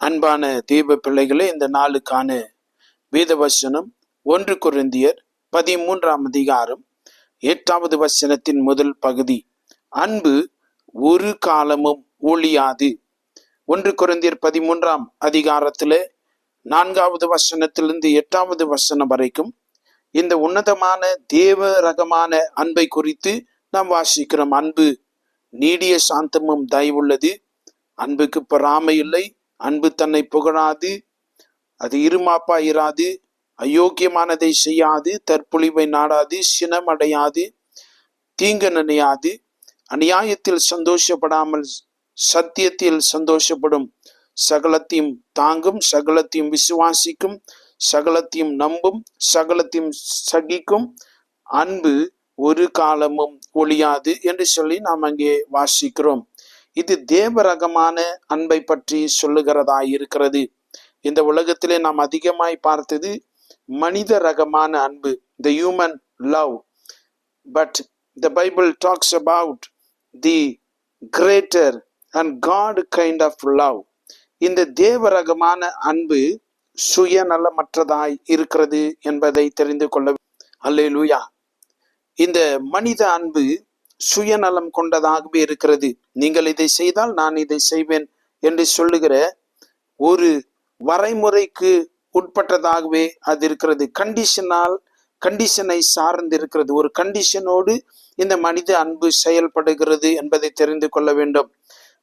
அன்பான தீப பிள்ளைகளே இந்த நாளுக்கான வேத வசனம் ஒன்று குருந்தியர் பதிமூன்றாம் அதிகாரம் எட்டாவது வசனத்தின் முதல் பகுதி. அன்பு ஒரு காலமும் ஒழியாது. ஒன்று குருந்தியர் பதிமூன்றாம் அதிகாரத்தில் நான்காவது வசனத்திலிருந்து எட்டாவது வசனம் வரைக்கும் இந்த உன்னதமான தேவ ரகமான அன்பை குறித்து நாம் வாசிக்கிறோம். அன்பு நீடிய சாந்தமும் தயவுள்ளது. அன்புக்கு பொறாமை இல்லை. அன்பு தன்னை புகழாது அது இருமாப்பா இராது அயோக்கியமானதை செய்யாது தற்பொழிவை நாடாது சினமடையாது தீங்கு நினையாது. அநியாயத்தில் சந்தோஷப்படாமல் சத்தியத்தில் சந்தோஷப்படும். சகலத்தையும் தாங்கும் சகலத்தையும் விசுவாசிக்கும் சகலத்தையும் நம்பும் சகலத்தையும் சகிக்கும். அன்பு ஒரு காலமும் ஒழியாது என்று சொல்லி நாம் அங்கே வாசிக்கிறோம். இது தேவரகமான அன்பை பற்றி சொல்லுகிறதா இருக்கிறது. இந்த உலகத்திலே நாம் அதிகமாய் பார்த்தது மனித ரகமான அன்பு the human love but the Bible talks about the greater and God kind of love இந்த தேவரகமான அன்பு சுயநலமற்றதாய் இருக்கிறது என்பதை தெரிந்து கொள்ள அல்லேலூயா. இந்த மனித அன்பு சுயநலம் கொண்டதாகவே இருக்கிறது. நீங்கள் இதை செய்தால் நான் இதை செய்வேன் என்று சொல்லுகிற ஒரு வரைமுறைக்கு உட்பட்டதாகவே அது இருக்கிறது. கண்டிஷனால் கண்டிஷனை சார்ந்து இருக்கிறது. ஒரு கண்டிஷனோடு இந்த மனித அன்பு செயல்படுகிறது என்பதை தெரிந்து கொள்ள வேண்டும்.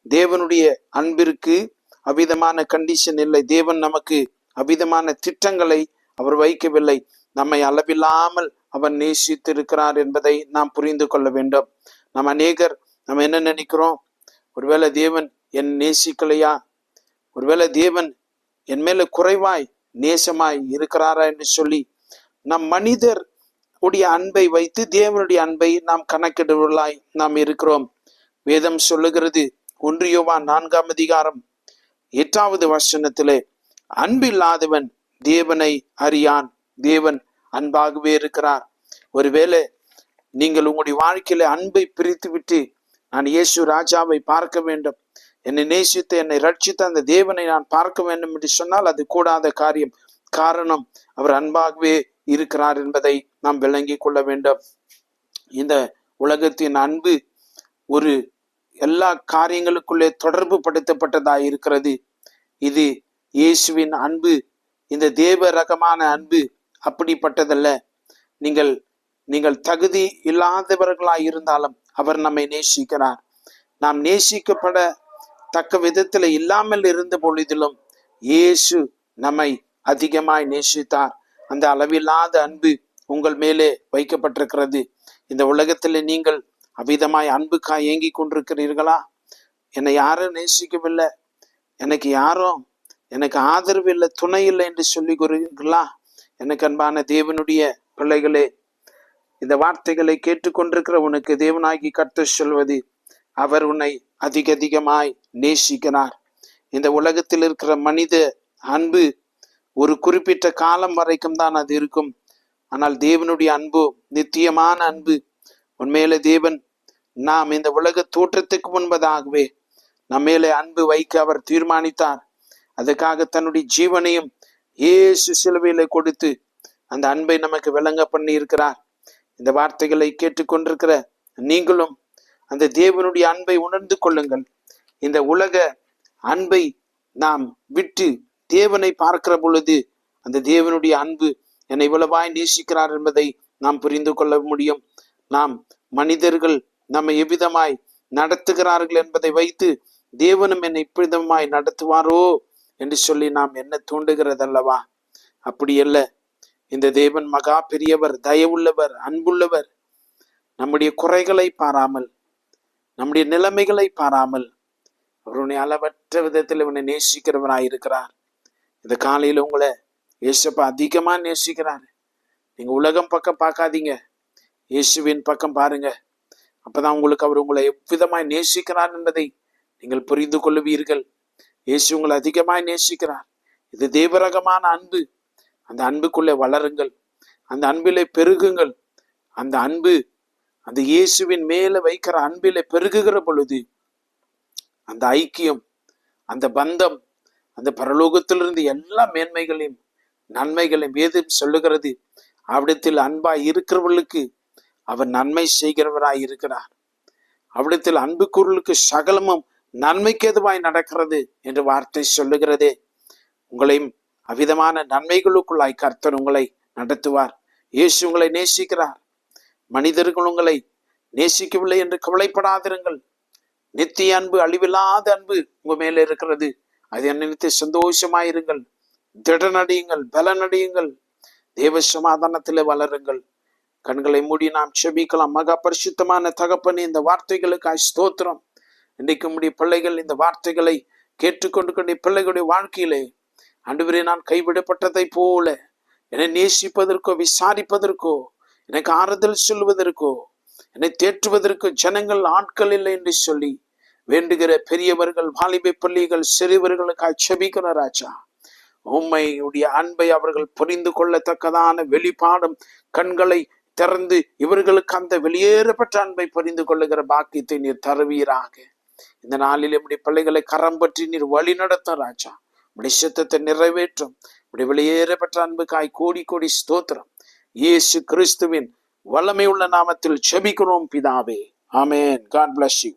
தேவனுடைய அன்பிற்கு அவிதமான கண்டிஷன் இல்லை. தேவன் நமக்கு அவிதமான திட்டங்களை அவர் வைக்கவில்லை. நம்மை அளவில்லாமல் அவன் நேசித்திருக்கிறார் என்பதை நாம் புரிந்து கொள்ள வேண்டும். நம்ம அநேகர் நம்ம என்ன நினைக்கிறோம்? ஒருவேளை தேவன் என் நேசிக்கலையா? ஒருவேளை தேவன் என் மேல குறைவாய் நேசமாய் இருக்கிறாரா என்று சொல்லி நம் மனிதர் உடைய அன்பை வைத்து தேவனுடைய அன்பை நாம் கணக்கிடுவர்களாய் நாம் இருக்கிறோம். வேதம் சொல்லுகிறது ஒன்றியோவா நான்காம் அதிகாரம் எட்டாவது வசனத்திலே அன்பில்லாதவன் தேவனை அறியான் தேவன் அன்பாகவே இருக்கிறார். ஒருவேளை நீங்கள் உங்களுடைய வாழ்க்கையில அன்பை பிரித்து விட்டு நான் இயேசு ராஜாவை பார்க்க வேண்டும். என்னை நேசித்து என்னை ரட்சித்த அந்த தேவனை நான் பார்க்க வேண்டும் என்று சொன்னால் அது கூடாத காரியம். காரணம் அவர் அன்பாகவே இருக்கிறார் என்பதை நாம் விளங்கிக் கொள்ள வேண்டும். இந்த உலகத்தின் அன்பு ஒரு எல்லா காரியங்களுக்குள்ளே தொடர்பு படுத்தப்பட்டதா இருக்கிறது. இது இயேசுவின் அன்பு இந்த தேவ ரகமான அன்பு அப்படிப்பட்டதல்ல. நீங்கள் நீங்கள் தகுதி இல்லாதவர்களாய் இருந்தாலும் அவர் நம்மை நேசிக்கிறார். நாம் நேசிக்கப்பட தக்க விதத்தில் இல்லாமல் இருந்த பொழுதிலும் இயேசு நம்மை அதிகமாய் நேசித்தார். அந்த அளவில்லாத அன்பு உங்கள் மேலே வைக்கப்பட்டிருக்கிறது. இந்த உலகத்தில் நீங்கள் அவிதமாய் அன்புக்காய் ஏங்கி கொண்டிருக்கிறீர்களா? என்னை யாரும் நேசிக்கவில்லை. எனக்கு யாரும் எனக்கு ஆதரவு இல்லை துணை இல்லை என்று சொல்லி கூறுகிறீர்களா எனக்கு அன்பான தேவனுடைய பிள்ளைகளே இந்த வார்த்தைகளை கேட்டுக்கொண்டிருக்கிற உனக்கு தேவனாகி கற்று சொல்வது அவர் உன்னை அதிக அதிகமாய் நேசிக்கிறார். இந்த உலகத்தில் இருக்கிற மனித அன்பு ஒரு குறிப்பிட்ட காலம் வரைக்கும் தான் அது இருக்கும். ஆனால் தேவனுடைய அன்பு நித்தியமான அன்பு உண்மையில தேவன் நாம் இந்த உலக தோற்றத்துக்கு முன்பதாகவே நம்மேலே அன்பு வைக்க அவர் தீர்மானித்தார். அதுக்காக தன்னுடைய ஜீவனையும் இயேசு சிலுவையில கொடுத்து அந்த அன்பை நமக்கு விளங்க பண்ணி இருக்கிறார் இந்த வார்த்தைகளை கேட்டுக்கொண்டிருக்கிற நீங்களும் அந்த தேவனுடைய அன்பை உணர்ந்து கொள்ளுங்கள். இந்த உலக அன்பை நாம் விட்டு தேவனை பார்க்கிற பொழுது அந்த தேவனுடைய அன்பு என்னை இவ்வளவாய் நேசிக்கிறார் என்பதை நாம் புரிந்து கொள்ள முடியும். நாம் மனிதர்கள் நம்மை எவ்விதமாய் நடத்துகிறார்கள் என்பதை வைத்து தேவனும் என்னை இவ்விதமாய் நடத்துவாரோ? என்று சொல்லி நாம் என்ன தூண்டுகிறதல்லவா? அப்படி அல்ல இந்த தேவன் மகா பெரியவர் தயவுள்ளவர் அன்புள்ளவர் நம்முடைய குறைகளை பாராமல் நம்முடைய நிலைமைகளை பாராமல் அவருடைய அளவற்ற விதத்தில் இவனை நேசிக்கிறவராயிருக்கிறார். இந்த காலையில் உங்களை இயேசுப்பா அதிகமாக நேசிக்கிறார். நீங்கள் உலகம் பக்கம் பார்க்காதீங்க. இயேசுவின் பக்கம் பாருங்க. அப்பதான் உங்களுக்கு அவர் உங்களை எவ்விதமாய் நேசிக்கிறார் என்பதை நீங்கள் புரிந்து கொள்ளுவீர்கள். இயேசு உங்களை அதிகமாய் நேசிக்கிறார். இது தேவரகமான அன்பு. அந்த அன்புக்குள்ளே வளருங்கள். அந்த அன்பிலே பெருகுங்கள். அந்த அன்பு அந்த இயேசுவின் மேல வைக்கிற அன்பிலே பெருகுகிற பொழுது அந்த ஐக்கியம் அந்த பந்தம் அந்த பரலோகத்திலிருந்து எல்லா மேன்மைகளையும் நன்மைகளையும் வேதம் சொல்லுகிறது? அவிடத்தில் அன்பாய் இருக்கிறவர்களுக்கு அவர் நன்மை செய்கிறவராய் இருக்கிறார். அவிடத்தில் அன்புக்குருளுக்கு சகலமும் நன்மைக்கு எதுவாய் நடக்கிறது என்று வார்த்தை சொல்லுகிறதே. உங்களையும் அவ்விதமான நன்மைகளுக்குள்ளாய் கர்த்தர் உங்களை நடத்துவார். இயேசு உங்களை நேசிக்கிறார். மனிதர்கள் உங்களை நேசிக்கவில்லை என்று கவலைப்படாதிருங்கள். நித்திய அன்பு அழிவில்லாத அன்பு உங்க மேல இருக்கிறது. அதை நினைத்து சந்தோஷமாயிருங்கள். திடனடியுங்கள் பலனடியுங்கள் தேவ சமாதானத்திலே வளருங்கள். கண்களை மூடி நாம் செபிக்கலாம். மகா பரிசுத்தமான தகப்பன் இந்த வார்த்தைகளுக்காய் ஸ்தோத்திரம். இன்றைக்கு நம்முடைய பிள்ளைகள் இந்த வார்த்தைகளை கேட்டுக்கொண்டு கொண்ட பிள்ளைகளுடைய வாழ்க்கையிலே அன்றுவரே நான் கைவிடப்பட்டதை போல என்னை நேசிப்பதற்கோ விசாரிப்பதற்கோ எனக்கு ஆறுதல் சொல்வதற்கோ என்னை தேற்றுவதற்கு ஜனங்கள் ஆட்கள் இல்லை என்று சொல்லி வேண்டுகிற பெரியவர்கள் வாலிபை பள்ளிகள் சிறுவர்களுக்காக செபிக்கிற ராஜா உண்மையுடைய அன்பை அவர்கள் புரிந்து கொள்ளத்தக்கதான வெளிப்பாடும் கண்களை திறந்து இவர்களுக்கு அந்த வெளியேறப்பட்ட அன்பை புரிந்து கொள்ளுகிற பாக்கியத்தை நீர் தருவீராக. இந்த நாளில் நம்முடைய பிள்ளைகளை கரம் பற்றி நீர் வழி நடத்தும் ராஜா. உடைய சித்தத்தை நிறைவேற்றும். உடைய வெளியேறப்பட்ட அன்புக்காய் கோடி கோடி ஸ்தோத்திரம். இயேசு கிறிஸ்துவின் வல்லமை உள்ள நாமத்தில் செபிக்கிறோம் பிதாவே. ஆமேன். God bless you